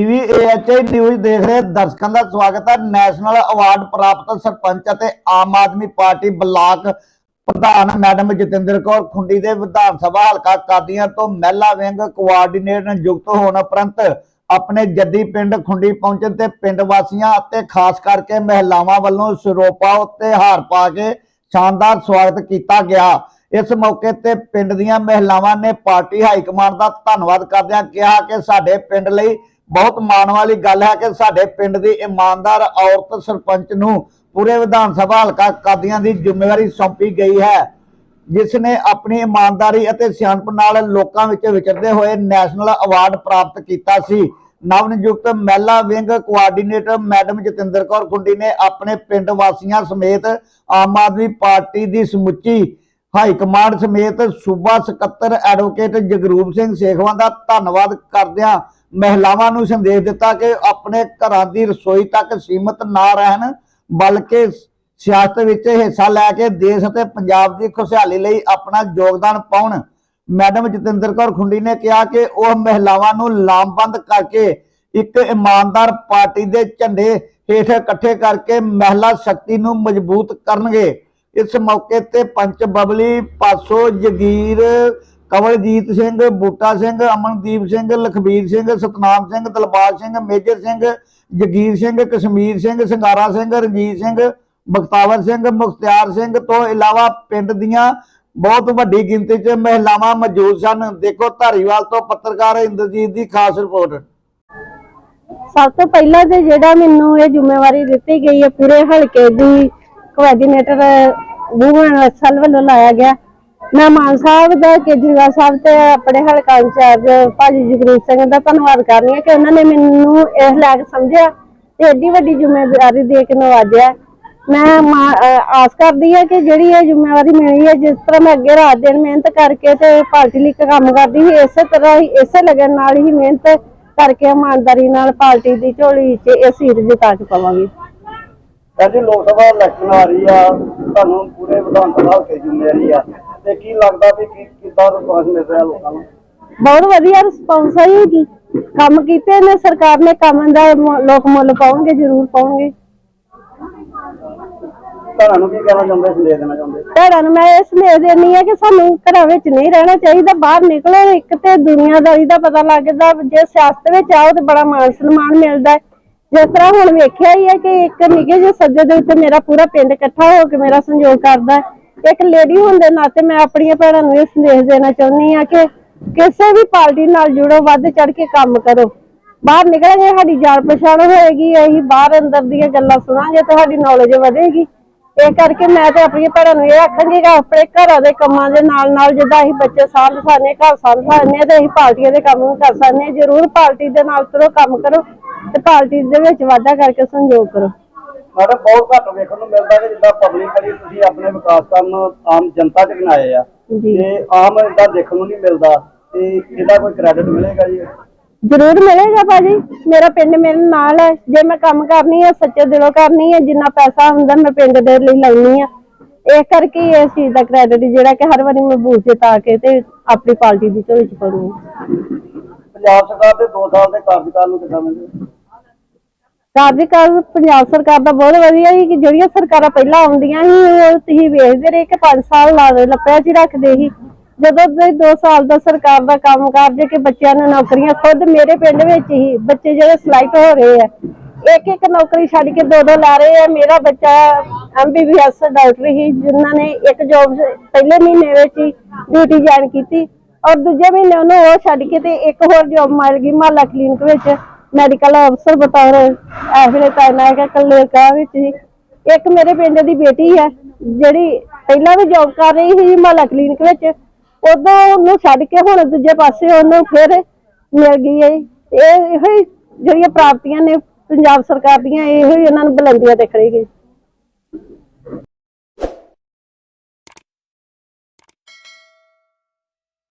ਪੀਵੀਏਐਚਆਈ news ਦੇਖ ਰਹੇ ਦਰਸ਼ਕਾਂ ਦਾ ਸਵਾਗਤ ਹੈ। ਨੈਸ਼ਨਲ ਅਵਾਰਡ ਪ੍ਰਾਪਤ ਸਰਪੰਚ ਅਤੇ ਆਮ ਆਦਮੀ ਪਾਰਟੀ ਬਲਾਕ ਪ੍ਰਧਾਨ ਮੈਡਮ ਜਤਿੰਦਰ ਕੌਰ ਖੁੰਡੀ ਦੇ ਵਿਧਾਨ ਸਭਾ ਹਲਕਾ ਕਾਦੀਆਂ ਤੋਂ ਮਹਿਲਾ ਵਿੰਗ ਕੋਆਰਡੀਨੇਟਰ ਨਿਯੁਕਤ ਹੋਣ ਉਪਰੰਤ ਆਪਣੇ ਜੱਦੀ ਪਿੰਡ ਖੁੰਡੀ ਪਹੁੰਚਣ ਤੇ ਪਿੰਡ ਵਾਸੀਆਂ ਅਤੇ ਖਾਸ ਕਰਕੇ ਮਹਿਲਾਵਾਂ ਵੱਲੋਂ ਸਰੋਪਾ ਉੱਤੇ ਹਾਰ ਪਾ ਕੇ ਸ਼ਾਨਦਾਰ ਸਵਾਗਤ ਕੀਤਾ ਗਿਆ। ਇਸ ਮੌਕੇ ਤੇ ਪਿੰਡ ਦੀਆਂ ਮਹਿਲਾਵਾਂ ਨੇ ਪਾਰਟੀ ਹਾਈ ਕਮਾਂਡ ਦਾ ਧੰਨਵਾਦ ਕਰਦਿਆਂ ਕਿਹਾ ਕਿ ਸਾਡੇ ਪਿੰਡ ਲਈ ਬਹੁਤ ਮਾਣ ਵਾਲੀ ਗੱਲ ਹੈ ਕਿ ਸਾਡੇ ਪਿੰਡ ਦੀ ਇਮਾਨਦਾਰ ਔਰਤ ਸਰਪੰਚ ਨੂੰ ਪੂਰੇ ਵਿਧਾਨ ਸਭਾ ਹਲਕਾ ਕਾਦੀਆਂ ਦੀ ਜ਼ਿੰਮੇਵਾਰੀ ਸੌਂਪੀ ਗਈ ਹੈ, ਜਿਸ ਨੇ ਆਪਣੀ ਇਮਾਨਦਾਰੀ ਅਤੇ ਸਿਆਣਪ ਨਾਲ ਲੋਕਾਂ ਵਿੱਚ ਵਿਚਰਦੇ ਹੋਏ ਨੈਸ਼ਨਲ ਅਵਾਰਡ ਪ੍ਰਾਪਤ ਕੀਤਾ ਸੀ। ਨਵ ਨਿਯੁਕਤ ਮਹਿਲਾ wing coordinator madam Jatinder Kaur Gundi ਨੇ ਆਪਣੇ ਪਿੰਡ ਵਾਸੀਆਂ ਸਮੇਤ ਆਮ ਆਦਮੀ ਪਾਰਟੀ ਦੀ ਸਮੁੱਚੀ ਹਾਈ ਕਮਾਂਡ ਸਮੇਤ ਸੂਬਾ ਸਕੱਤਰ ਐਡਵੋਕੇਟ ਜਗਰੂਪ ਸਿੰਘ ਸੇਖਵਾਂ ਦਾ ਧੰਨਵਾਦ ਕਰਦਿਆਂ ਮਹਿਲਾਵਾਂ ਨੂੰ ਸੰਦੇਸ਼ ਦਿੱਤਾ ਕਿ ਆਪਣੇ ਘਰਾਂ ਦੀ ਰਸੋਈ ਤੱਕ ਸੀਮਤ ਨਾ ਰਹਿਣ, ਬਲਕਿ ਸਿਆਸਤ ਵਿੱਚ ਹਿੱਸਾ ਲੈ ਕੇ ਦੇਸ਼ ਅਤੇ ਪੰਜਾਬ ਦੀ ਖੁਸ਼ਹਾਲੀ ਲਈ ਆਪਣਾ ਯੋਗਦਾਨ ਪਾਉਣ। ਮੈਡਮ ਜਤਿੰਦਰ ਕੌਰ ਖੁੰਡੀ ਨੇ ਕਿਹਾ ਕਿ ਉਹ ਮਹਿਲਾਵਾਂ ਨੂੰ ਲਾਮਬੰਦ ਕਰਕੇ ਇੱਕ ਇਮਾਨਦਾਰ ਪਾਰਟੀ ਦੇ ਝੰਡੇ ਹੇਠ ਇਕੱਠੇ ਕਰਕੇ ਮਹਿਲਾ ਸ਼ਕਤੀ ਨੂੰ ਮਜ਼ਬੂਤ ਕਰਨਗੇ। ਇਸ ਮੌਕੇ ਤੇ ਪੰਚ ਬਬਲੀ, ਪਾਸੋ ਜਗੀਰ, ਕਵਲਜੀਤ ਸਿੰਘ, ਬੂਟਾ ਸਿੰਘ, ਅਮਨਦੀਪ ਸਿੰਘ, ਲਖਬੀਰ ਸਿੰਘ, ਸਤਨਾਮ ਸਿੰਘ, ਦਲਬਾਗ ਸਿੰਘ, ਮੇਜਰ ਸਿੰਘ, ਜਗੀਰ ਸਿੰਘ, ਕਸ਼ਮੀਰ ਸਿੰਘ, ਸੰਗਾਰਾ ਸਿੰਘ, ਰਣਜੀਤ ਸਿੰਘ, ਬਖਤਾਵਰ ਸਿੰਘ, ਮੁਖਤਿਆਰ ਸਿੰਘ ਤੋਂ ਇਲਾਵਾ ਪਿੰਡ ਦੀਆਂ ਬਹੁਤ ਵੱਡੀ ਗਿਣਤੀ 'ਚ ਮਹਿਲਾਵਾਂ ਮੌਜੂਦ ਸਨ। ਦੇਖੋ ਧਾਰੀਵਾਲ ਤੋਂ ਪੱਤਰਕਾਰ ਇੰਦਰਜੀਤ ਦੀ ਖਾਸ ਰਿਪੋਰਟ। ਸਭ ਤੋਂ ਪਹਿਲਾਂ ਤੇ ਜਿਹੜਾ ਮੈਨੂੰ ਇਹ ਜ਼ਿੰਮੇਵਾਰੀ ਦਿੱਤੀ ਗਈ ਹੈ ਪੂਰੇ ਹਲਕੇ ਦੀ ਕੋਆਰਡੀਨੇਟਰ ਵੂਮਨ ਸੈਲ ਵੱਲੋਂ ਲਾਇਆ ਗਿਆ। ਮੈਂ ਮਾਨ ਸਾਹਿਬ ਦਾ, ਕੇਜਰੀਵਾਲ ਸਾਹਿਬ ਤੇ ਆਪਣੇ ਹਲਕਾ ਇੰਚਾਰਜ ਭਾਜੀ ਜਗਰੂਪ ਸਿੰਘ ਦਾ ਧੰਨਵਾਦ ਕਰਨੀ ਹੈ ਕਿ ਉਹਨਾਂ ਨੇ ਮੈਨੂੰ ਇਸ ਲਾਇਕ ਸਮਝਿਆ ਤੇ ਏਡੀ ਵੱਡੀ ਜ਼ਿੰਮੇਵਾਰੀ ਦੇ ਕੇ ਨਵਾਜਿਆ। ਮੈਂ ਆਸ ਕਰਦੀ ਹਾਂ ਕਿ ਜਿਹੜੀ ਇਹ ਜ਼ਿੰਮੇਵਾਰੀ ਮਿਲੀ ਹੈ, ਜਿਸ ਤਰ੍ਹਾਂ ਮੈਂ ਅੱਗੇ ਰਾਤ ਦਿਨ ਮਿਹਨਤ ਕਰਕੇ ਤੇ ਪਾਰਟੀ ਲਈ ਕੰਮ ਕਰਦੀ ਸੀ, ਇਸੇ ਤਰ੍ਹਾਂ ਹੀ, ਇਸੇ ਲਗਨ ਨਾਲ ਹੀ ਮਿਹਨਤ ਕਰਕੇ ਇਮਾਨਦਾਰੀ ਨਾਲ ਪਾਰਟੀ ਦੀ ਝੋਲੀ 'ਚ ਇਹ ਸੀਟ ਜਿਤਾ ਕੇ ਪਾਵਾਂਗੀ। ਕਹਿੰਦੇ ਲੋਕ ਸਭਾ ਇਲੈਕਸ਼ਨ ਆ ਰਹੀ ਆ ਤੁਹਾਨੂੰ ਪੂਰੇ ਵਿਧਾਨ ਸਭਾ ਹਲਕੇ ਜ਼ਿੰਮੇਵਾਰੀ ਆ। ਤੇ ਕੀ ਲੱਗਦਾ ਵੀ ਕੀ ਕਿੱਦਾਂ ਰਿਸਪਾਂਸ ਮਿਲ ਰਿਹਾ ਲੋਕਾਂ ਨੂੰ? ਬਹੁਤ ਵਧੀਆ ਰਿਸਪੌਂਸ ਹੈ ਜੀ। ਕੰਮ ਕੀਤੇ ਨੇ ਸਰਕਾਰ ਨੇ ਕੰਮ ਦਾ ਲੋਕ ਮੁੱਲ ਪਾਉਣਗੇ ਜ਼ਰੂਰ ਪਾਉਣਗੇ। ਤੁਹਾਨੂੰ ਕੀ ਕਹਿਣਾ ਚਾਹੁੰਦੇ ਸੰਦੇਸ਼ ਦੇਣਾ ਚਾਹੁੰਦੇ? ਭੈਣਾਂ ਨੂੰ ਮੈਂ ਇਹ ਸੰਦੇਸ਼ ਦੇਣੀ ਹੈ ਕਿ ਸਾਨੂੰ ਘਰਾਂ ਵਿੱਚ ਨਹੀਂ ਰਹਿਣਾ ਚਾਹੀਦਾ ਬਾਹਰ ਨਿਕਲੋ ਇੱਕ ਤੇ ਦੁਨੀਆਦਾਰੀ ਦਾ ਪਤਾ ਲੱਗਦਾ ਜੇ ਸਿਆਸਤ ਵਿੱਚ ਆਓ ਤੇ ਬੜਾ ਮਾਣ ਸਨਮਾਨ ਮਿਲਦਾ ਹੈ। ਜਿਸ ਤਰ੍ਹਾਂ ਹੁਣ ਵੇਖਿਆ ਹੀ ਹੈ ਕਿ ਇੱਕ ਨਿੱਕੇ ਜਿਹੇ ਸੱਜੇ ਦੇ ਉੱਤੇ ਮੇਰਾ ਪੂਰਾ ਪਿੰਡ ਇਕੱਠਾ ਹੋ ਕੇ ਮੇਰਾ ਸੰਯੋਗ ਕਰਦਾ ਇੱਕ ਲੇਡੀ ਹੋਣ ਦੇ ਨਾਤੇ ਮੈਂ ਆਪਣੀਆਂ ਭੈਣਾਂ ਨੂੰ ਇਹ ਸੰਦੇਸ਼ ਦੇਣਾ ਚਾਹੁੰਦੀ ਹਾਂ ਕਿ ਕਿਸੇ ਵੀ ਪਾਰਟੀ ਨਾਲ ਜੁੜੋ, ਵੱਧ ਚੜ ਕੇ ਕੰਮ ਕਰੋ। ਬਾਹਰ ਨਿਕਲਾਂਗੇ, ਸਾਡੀ ਜਾਣ ਪਛਾਣ ਹੋਏਗੀ, ਅਸੀਂ ਬਾਹਰ ਅੰਦਰ ਦੀਆਂ ਗੱਲਾਂ ਸੁਣਾਂਗੇ ਤੇ ਸਾਡੀ ਨੌਲੇਜ ਵਧੇਗੀ। ਇਹ ਕਰਕੇ ਮੈਂ ਤੇ ਆਪਣੀਆਂ ਭੈਣਾਂ ਨੂੰ ਇਹ ਆਖਾਂਗੀ ਕਿ ਆਪਣੇ ਘਰਾਂ ਦੇ ਕੰਮਾਂ ਦੇ ਨਾਲ ਨਾਲ ਜਿੱਦਾਂ ਅਸੀਂ ਬੱਚੇ ਸਾਂਭ ਸਾਨੇ ਘਰ ਸਾਂਭ ਸਾਨੇ ਤੇ ਅਸੀਂ ਪਾਰਟੀਆਂ ਦੇ ਕੰਮ ਵੀ ਕਰ ਸਕਦੇ ਹਾਂ। ਜ਼ਰੂਰ ਪਾਰਟੀ ਦੇ ਨਾਲ ਤੁਰੋ, ਕੰਮ ਕਰੋ। ਤੇ ਪਾਰਟੀ ਦੇ ਵਿੱਚ ਵਾਧਾ ਕਰਕੇ ਸੰਯੋਗ ਕਰੋ। ਮੈਡਮ ਬਹੁਤ ਘੱਟ ਵੇਖਣ ਨੂੰ ਮਿਲਦਾ ਕਿ ਜਿੱਦਾਂ ਪਬਲਿਕਲੀ ਤੁਸੀਂ ਆਪਣੇ ਵਿਕਾਸ ਕੰਮ ਆਮ ਜਨਤਾ ਚ ਗਿਣਾਏ ਆ ਜੀ। ਤੇ ਆਮ ਇਦਾਂ ਦੇਖਣ ਨੂੰ ਨਹੀਂ ਮਿਲਦਾ ਤੇ ਇਹਦਾ ਕੋਈ ਕ੍ਰੈਡਿਟ ਮਿਲੇਗਾ ਜੀ? ਜ਼ਰੂਰ ਮਿਲੇਗਾ ਭਾਜੀ। ਮੇਰਾ ਪਿੰਡ ਮੇਰੇ ਨਾਲ ਹੈ। ਜੇ ਮੈਂ ਕੰਮ ਕਰਨੀ ਹੈ ਸੱਚੇ ਦਿਲੋਂ ਕਰਨੀ ਹੈ ਜਿੰਨਾ ਪੈਸਾ ਹੁੰਦਾ ਮੈਂ ਪਿੰਡ ਦੇ ਲਈ ਲਾਉਣੀ ਆ। ਇਸ ਕਰਕੇ ਹੀ ਇਸ ਚੀਜ਼ ਦਾ ਕ੍ਰੈਡਿਟ ਜਿਹੜਾ ਕਿ ਹਰ ਵਾਰੀ ਮੈਂ ਜਿਤਾ ਕੇ ਤੇ ਆਪਣੀ ਪਾਰਟੀ ਦੀ ਝੋਲੀ ਚ ਪਾਉਂਦੀ ਹਾਂ ਪੰਜਾਬ ਸਰਕਾਰ ਦੇ 2 ਸਾਲ ਦੇ ਕਾਰਜਕਾਲ ਨੂੰ ਕਿੱਦਾਂ ਮਿਲਦੇ? ਕਾਰਜਕਾਲ ਪੰਜਾਬ ਸਰਕਾਰ ਦਾ ਬਹੁਤ ਵਧੀਆ ਸੀ ਕਿ ਜਿਹੜੀਆਂ ਸਰਕਾਰਾਂ ਪਹਿਲਾਂ ਆਉਂਦੀਆਂ ਸੀ, ਉਹ ਤੁਸੀਂ ਵੇਖਦੇ ਰਹੇ ਕਿ 5 ਸਾਲ ਲਾ ਲੱਪਿਆ ਚ ਰੱਖਦੇ ਸੀ। ਜਦੋਂ ਦੇ 2 ਸਾਲ ਦਾ ਸਰਕਾਰ ਦਾ ਕੰਮ ਕਰ ਕਿ ਬੱਚਿਆਂ ਨੂੰ ਨੌਕਰੀਆਂ ਖੁਦ ਮੇਰੇ ਪਿੰਡ ਵਿੱਚ ਹੀ ਬੱਚੇ ਜਿਹੜੇ ਸਿਲੈਕਟ ਹੋ ਰਹੇ ਆ, ਇੱਕ ਇੱਕ ਨੌਕਰੀ ਛੱਡ ਕੇ ਦੋ ਦੋ ਲਾ ਰਹੇ ਆ। ਮੇਰਾ ਬੱਚਾ ਐਮਬੀਬੀਐਸ ਡਾਕਟਰ ਹੀ ਜਿਨ੍ਹਾਂ ਨੇ ਇੱਕ ਜੋਬ ਪਹਿਲੇ ਮਹੀਨੇ ਵਿੱਚ ਹੀ ਡਿਊਟੀ ਜੁਆਇਨ ਕੀਤੀ। ਔਰ ਦੂਜੇ ਮਹੀਨੇ ਉਹਨੂੰ ਉਹ ਛੱਡ ਕੇ ਤੇ ਇੱਕ ਹੋਰ ਜੌਬ ਮਿਲ ਗਈ ਮਾਲਾ ਕਲੀਨਿਕ ਵਿੱਚ ਮੈਡੀਕਲ ਅਫਸਰ ਬਤੌਰ। ਇਸ ਤਾਇਨਾਤ ਹੈ ਕਲੇਕਾ ਵਿੱਚ ਹੀ। ਇੱਕ ਮੇਰੇ ਪਿੰਡ ਦੀ ਬੇਟੀ ਹੈ, ਜਿਹੜੀ ਪਹਿਲਾਂ ਵੀ ਜੌਬ ਕਰ ਰਹੀ ਸੀ ਮਾਲਾ ਕਲੀਨਿਕ ਵਿੱਚ, ਉਦੋਂ ਉਹਨੂੰ ਛੱਡ ਕੇ ਹੁਣ ਦੂਜੇ ਪਾਸੇ ਉਹਨੂੰ ਫਿਰ ਮਿਲ ਗਈ ਹੈ। ਇਹ ਇਹੋ ਜਿਹੜੀਆਂ ਪ੍ਰਾਪਤੀਆਂ ਨੇ ਪੰਜਾਬ ਸਰਕਾਰ ਦੀਆਂ, ਇਹੋ ਹੀ ਉਹਨਾਂ ਨੂੰ ਬੁਲੰਦੀਆਂ ਦਿਖ ਰਹੀ ਖੜੇਗੀ